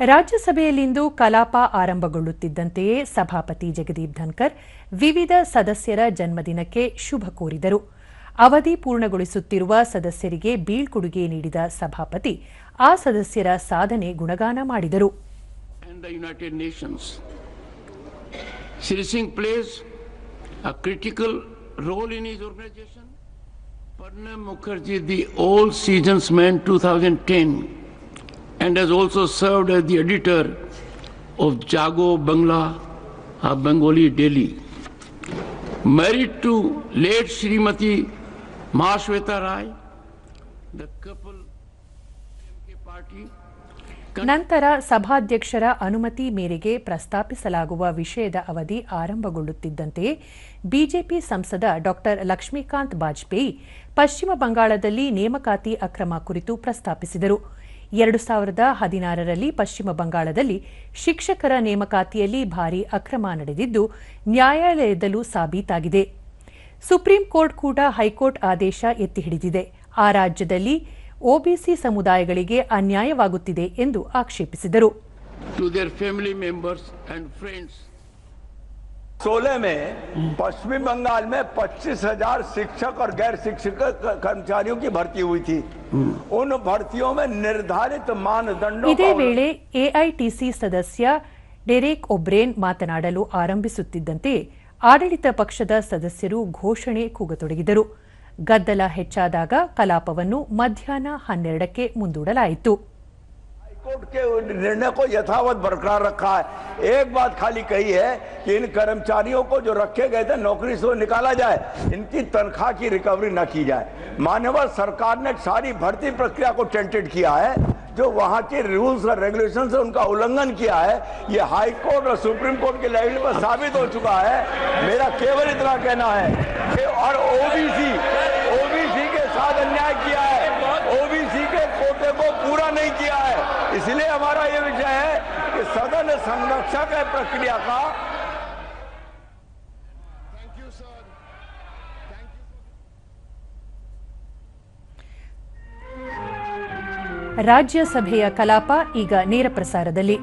ರಾಜ್ಯಸಭೆಯಲ್ಲಿಂದು ಕಲಾಪ ಆರಂಭಗೊಳ್ಳುತ್ತಿದ್ದಂತೆಯೇ ಸಭಾಪತಿ ಜಗದೀಪ್ ಧನ್ಕರ್ ವಿವಿಧ ಸದಸ್ಯರ ಜನ್ಮದಿನಕ್ಕೆ ಶುಭ ಕೋರಿದರು ಅವಧಿ ಪೂರ್ಣಗೊಳಿಸುತ್ತಿರುವ ಸದಸ್ಯರಿಗೆ ಬೀಳ್ಕೊಡುಗೆ ನೀಡಿದ ಸಭಾಪತಿ ಆ ಸದಸ್ಯರ ಸಾಧನೆ ಗುಣಗಾನ ಮಾಡಿದರು. Pranab Mukherjee, the All Seasons Man 2010, and has also served as the editor of Jago Bangla, a Bengali daily. Married to late Srimati Mahashweta Rai, the couple party ನಂತರ ಸಭಾಧ್ಯಕ್ಷರ ಅನುಮತಿ ಮೇರೆಗೆ ಪ್ರಸ್ತಾಪಿಸಲಾಗುವ ವಿಷಯದ ಅವಧಿ ಆರಂಭಗೊಳ್ಳುತ್ತಿದ್ದಂತೆಯೇ ಬಿಜೆಪಿ ಸಂಸದ ಡಾ ಲಕ್ಷ್ಮೀಕಾಂತ್ ಬಾಜಪೇಯಿ ಪಶ್ಚಿಮ ಬಂಗಾಳದಲ್ಲಿ ನೇಮಕಾತಿ ಅಕ್ರಮ ಕುರಿತು ಪ್ರಸ್ತಾಪಿಸಿದರು ಎರಡು ಸಾವಿರದ ಹದಿನಾರರಲ್ಲಿ ಪಶ್ಚಿಮ ಬಂಗಾಳದಲ್ಲಿ ಶಿಕ್ಷಕರ ನೇಮಕಾತಿಯಲ್ಲಿ ಭಾರೀ ಅಕ್ರಮ ನಡೆದಿದ್ದು ನ್ಯಾಯಾಲಯದಲ್ಲೂ ಸಾಬೀತಾಗಿದೆ. ಸುಪ್ರೀಂ ಕೋರ್ಟ್ ಕೂಡ ಹೈಕೋರ್ಟ್ ಆದೇಶ ಎತ್ತಿ ಹಿಡಿದಿದೆ ಆ ರಾಜ್ಯದಲ್ಲಿ ಒಬಿಸಿ ಸಮುದಾಯಗಳಿಗೆ ಅನ್ಯಾಯವಾಗುತ್ತಿದೆ ಎಂದು ಆಕ್ಷೇಪಿಸಿದರು. सोलह में पश्चिमी बंगाल में पच्चीस हजार शिक्षक और गैर शिक्षक क- कर्मचारियों की भर्ती हुई थी उन भर्तियों में निर्धारित मानदंडों ಇದೇ का ವೇಳೆ ಎಐಟಿಸಿ ಸದಸ್ಯ ಡೆರೇಕ್ ಒಬ್ರೇನ್ ಮಾತನಾಡಲು ಆರಂಭಿಸುತ್ತಿದ್ದಂತೆ ಆಡಳಿತ ಪಕ್ಷದ ಸದಸ್ಯರು ಘೋಷಣೆ ಕೂಗತೊಡಗಿದರು ಗದ್ದಲ ಹೆಚ್ಚಾದಾಗ ಕಲಾಪವನ್ನು ಮಧ್ಯಾಹ್ನ ಹನ್ನೆರಡಕ್ಕೆ ಮುಂದೂಡಲಾಯಿತು हाईकोर्ट के निर्णय को यथावत बरकरार रखा है। एक बात खाली कही है कि इन कर्मचारियों को जो रखे गए थे, नौकरी से निकाला जाए। इनकी तनख्वाह की रिकवरी न की जाए। मान्यवर सरकार ने सारी भर्ती प्रक्रिया को टेंटेड किया है, जो वहाँ के रूल्स और रेगुलेशन से उनका उल्लंघन किया है। ये हाई कोर्ट और सुप्रीम कोर्ट के लेवल पर साबित हो चुका है। मेरा केवल इतना कहना है कि और ओबीसी ओबीसी के साथ अन्याय किया है। ओबीसी के कोटे को पूरा नहीं किया है। इसलिए हमारा ये विषय है कि सदन संरक्षक है प्रक्रिया का ರಾಜ್ಯಸಭೆಯ ಕಲಾಪ ಈಗ ನೇರ ಪ್ರಸಾರದಲ್ಲಿ